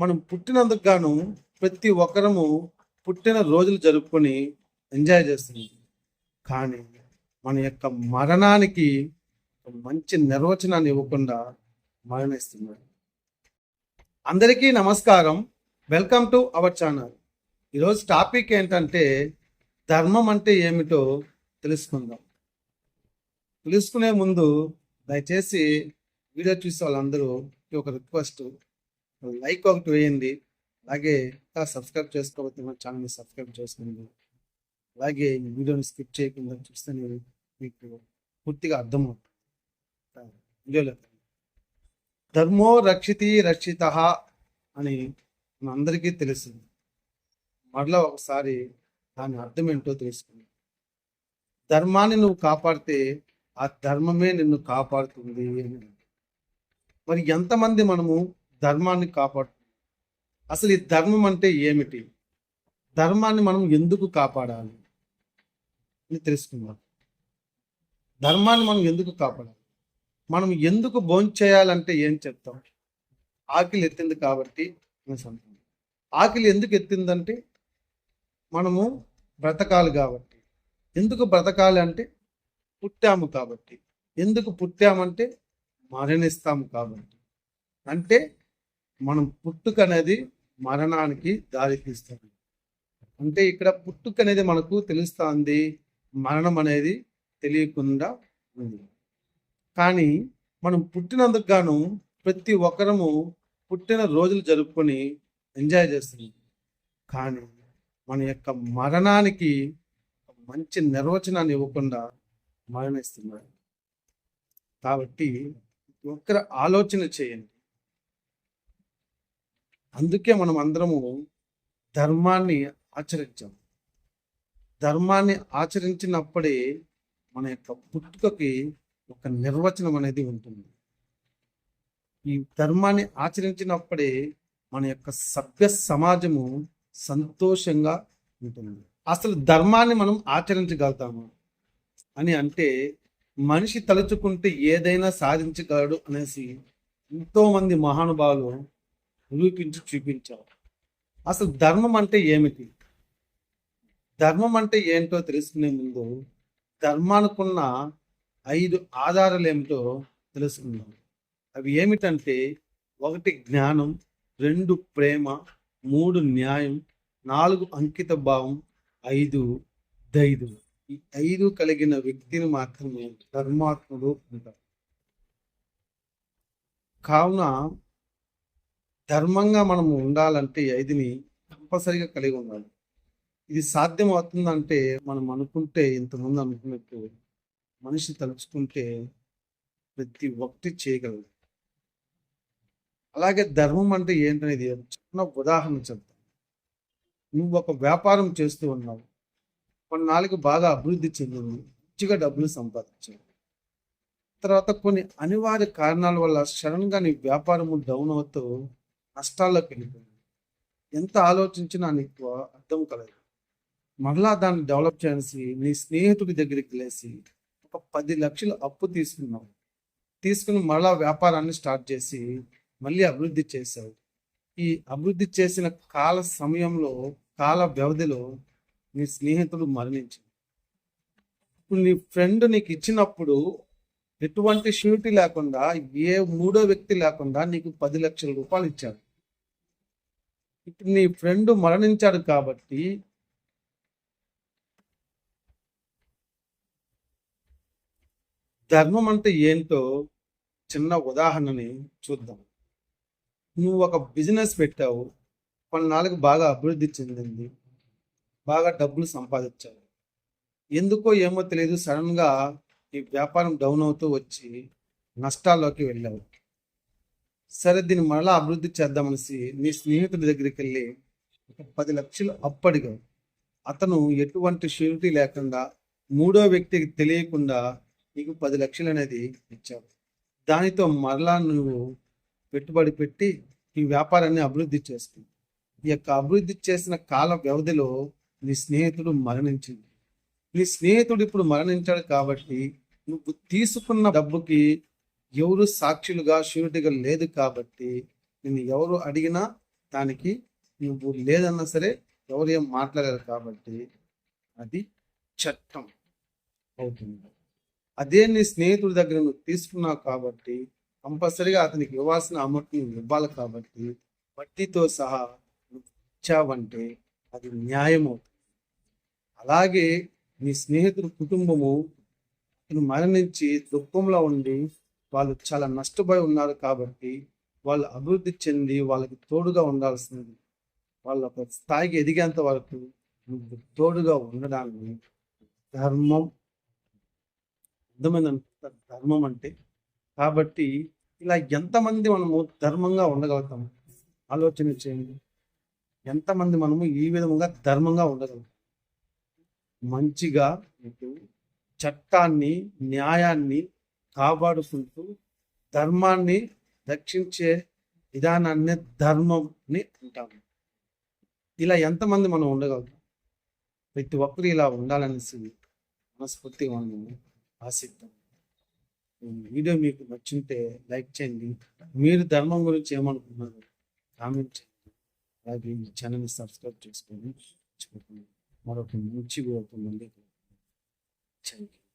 మనం పుట్టినందుకు గాను ప్రతి ఒక్కరము పుట్టిన రోజులు జరుపుకొని ఎంజాయ్ చేస్తుంది కానీ మన యొక్క మరణానికి మంచి నిర్వచనాన్ని ఇవ్వకుండా మరణిస్తున్నాడు అందరికీ నమస్కారం. Welcome to our channel. ఈరోజు టాపిక్ ఏంటంటే ధర్మం అంటే ఏమిటో తెలుసుకుందాం. తెలుసుకునే ముందు దయచేసి వీడియో చూసే వాళ్ళందరూ ఒక రిక్వెస్ట్. లైక్ ఒకటి వేయండి. అలాగే ఇంకా సబ్స్క్రైబ్ చేసుకోకపోతే మన ఛానల్ని సబ్స్క్రైబ్ చేసుకోండి. అలాగే ఈ వీడియోని స్కిప్ చేయకుండా చూస్తే మీకు పూర్తిగా అర్థమవుతుంది. వీడియోలో ధర్మో రక్షితి రక్షిత అని మనందరికీ తెలిసింది మరలా ఒకసారి దాని అర్థం ఏంటో తెలుసుకుంది. ధర్మాన్ని నువ్వు కాపాడితే ఆ ధర్మమే నిన్ను కాపాడుతుంది అని. మరి ఎంతమంది మనము ధర్మాన్ని కాపాడు. అసలు ఈ ధర్మం అంటే ఏమిటి? ధర్మాన్ని మనం ఎందుకు కాపాడాలి? అని తెలుసుకుందాం. ధర్మాన్ని మనం ఎందుకు కాపాడాలి? మనం ఎందుకు భోంచేయాలంటే ఏం చెప్తాం? ఆకలి ఎత్తింది కాబట్టి ఆకిలి ఆకలి ఎందుకు ఎత్తిందంటే మనము బ్రతకాలి కాబట్టి. ఎందుకు బ్రతకాలి అంటే పుట్టాము కాబట్టి. ఎందుకు పుట్టామంటే మరణిస్తాము కాబట్టి. అంటే మనం పుట్టుక అనేది మరణానికి దారి తీస్తుంది అంటే ఇక్కడ పుట్టుక అనేది మనకు తెలుస్తుంది మరణం అనేది తెలియకుండా ఉంది. కానీ మనం పుట్టినందుకు గాను ప్రతి ఒక్కరము పుట్టిన రోజులు జరుపుకొని ఎంజాయ్ చేస్తున్నాం. కానీ మన యొక్క మరణానికి మంచి నిర్వచనాన్ని ఇవ్వకుండా మరణిస్తున్నారు. కాబట్టి ఒక్కరు ఆలోచన చేయండి. అందుకే మనం అందరము ధర్మాన్ని ఆచరించాం. ధర్మాన్ని ఆచరించినప్పుడే మన యొక్క పుట్టుకకి ఒక నిర్వచనం అనేది ఉంటుంది. ఈ ధర్మాన్ని ఆచరించినప్పుడే మన యొక్క సభ్య సమాజము సంతోషంగా ఉంటుంది. అసలు ధర్మాన్ని మనం ఆచరించగలుగుతాము? అని అంటే మనిషి తలుచుకుంటే ఏదైనా సాధించగలడు అనేసి ఎంతోమంది మహానుభావులు నిరూపించి చూపించావు. అసలు ధర్మం అంటే ఏమిటి? ధర్మం అంటే ఏంటో తెలుసుకునే ముందు ధర్మానుకున్న ఐదు ఆధారాలు ఏమిటో తెలుసుకుందాం. అవి ఏమిటంటే ఒకటి జ్ఞానం రెండు ప్రేమ మూడు న్యాయం నాలుగు అంకిత భావం ఐదు దైదు ఈ ఐదు కలిగిన వ్యక్తిని మాత్రమే ధర్మాత్ముడు అంటారు. కావున ధర్మంగా మనము ఉండాలంటే ఐదుని తప్పనిసరిగా కలిగి ఉండాలి. ఇది సాధ్యం అవుతుందంటే మనం అనుకుంటే ఇంతకుముందు అనుకున్నట్టు మనిషి తలుచుకుంటే ప్రతి ఒక్కటి చేయగలదు అలాగే ధర్మం అంటే ఏంటనేది చిన్న ఉదాహరణ చెప్తాను. నువ్వు ఒక వ్యాపారం చేస్తూ ఉన్నావు. కొన్నాళ్ళకి బాగా అభివృద్ధి చెందింది. మంచిగా డబ్బులు సంపాదించావు. తర్వాత కొన్ని అనివార్య కారణాల వల్ల సడన్గా నీ వ్యాపారము డౌన్ అవుతూ నష్టాల్లోకి వెళ్ళిపోయింది ఎంత ఆలోచించినా నీకు అర్థం కలదు. మరలా దాన్ని డెవలప్ చేసి నీ స్నేహితుడి దగ్గరికి లేసి ఒక పది లక్షలు అప్పు తీసుకున్నావు. తీసుకుని మరలా వ్యాపారాన్ని స్టార్ట్ చేసి మళ్ళీ అభివృద్ధి చేశావు. ఈ అభివృద్ధి చేసిన కాల సమయంలో కాల వ్యవధిలో నీ స్నేహితుడు మరణించింది ఇప్పుడు నీ ఫ్రెండ్ నీకు ఇచ్చినప్పుడు ఎటువంటి షూరిటీ లేకుండా ఏ మూడో వ్యక్తి లేకుండా నీకు పది లక్షల రూపాయలు ఇచ్చాడు. ఇప్పుడు నీ ఫ్రెండ్ మరణించాడు కాబట్టి ధర్మం అంటే ఏంటో చిన్న ఉదాహరణని చూద్దాం. నువ్వు ఒక బిజినెస్ పెట్టావు కొన్నాళ్ళకి బాగా అభివృద్ధి చెందింది బాగా డబ్బులు సంపాదించావు. ఎందుకో ఏమో తెలియదు సడన్గా ఈ వ్యాపారం డౌన్ అవుతూ వచ్చి నష్టాల్లోకి వెళ్ళావు. సరే దీన్ని మరలా అభివృద్ధి చేద్దామనేసి నీ స్నేహితుడి దగ్గరికి వెళ్ళి ఒక పది లక్షలు అప్పడిగా అతను ఎటువంటి షూరిటీ లేకుండా మూడో వ్యక్తికి తెలియకుండా నీకు పది లక్షలు అనేది ఇచ్చావు దానితో మరలా నువ్వు పెట్టుబడి పెట్టి ఈ వ్యాపారాన్ని అభివృద్ధి చేసుకుంది ఈ యొక్క అభివృద్ధి చేసిన కాల వ్యవధిలో నీ స్నేహితుడు మరణించింది. నీ స్నేహితుడు ఇప్పుడు మరణించాడు కాబట్టి నువ్వు తీసుకున్న డబ్బుకి ఎవరు సాక్షులుగా షూరిటీగా లేదు కాబట్టి నేను ఎవరు అడిగినా దానికి నువ్వు లేదన్నా సరే ఎవరు ఏం మాట్లాడారు కాబట్టి అది చట్టం. అవుతుంది. అదే నీ స్నేహితుడి దగ్గర నువ్వు తీసుకున్నావు కాబట్టి కంపల్సరిగా అతనికి ఇవ్వాల్సిన అమౌంట్ నువ్వు ఇవ్వాలి కాబట్టి వడ్డీతో సహా నువ్వు ఇచ్చావంటే అది న్యాయం అవుతుంది అలాగే నీ స్నేహితుడు కుటుంబము మరణించి దుఃఖంలో ఉండి వాళ్ళు చాలా నష్టపోయి ఉన్నారు కాబట్టి వాళ్ళు అభివృద్ధి చెంది వాళ్ళకి తోడుగా ఉండాల్సింది. వాళ్ళ ఒక స్థాయికి ఎదిగేంత వరకు నువ్వు తోడుగా ఉండడానికి ధర్మం అర్థమైంది ధర్మం అంటే కాబట్టి ఇలా ఎంతమంది మనము ధర్మంగా ఉండగలుగుతాము? ఆలోచన చేయండి. ఎంతమంది మనము ఈ విధంగా ధర్మంగా ఉండగలుగుతాం మంచిగా చట్టాన్ని న్యాయాన్ని కాపాడుకుంటూ ధర్మాన్ని రక్షించే విధానాన్ని ధర్మంని అంటాము ఇలా ఎంతమంది మనం ఉండగలుగుతాం? ప్రతి ఒక్కరు ఇలా ఉండాలనేసి మనస్ఫూర్తిగా మనం ఆశిద్దాం. వీడియో మీకు నచ్చుంటే లైక్ చేయండి. మీరు ధర్మం గురించి ఏమనుకున్నారు కామెంట్ చేయండి. అలాగే ఈ ఛానల్ని సబ్స్క్రైబ్ చేసుకొని 바로 그 뭉치고 어떤 건데, 재밌게.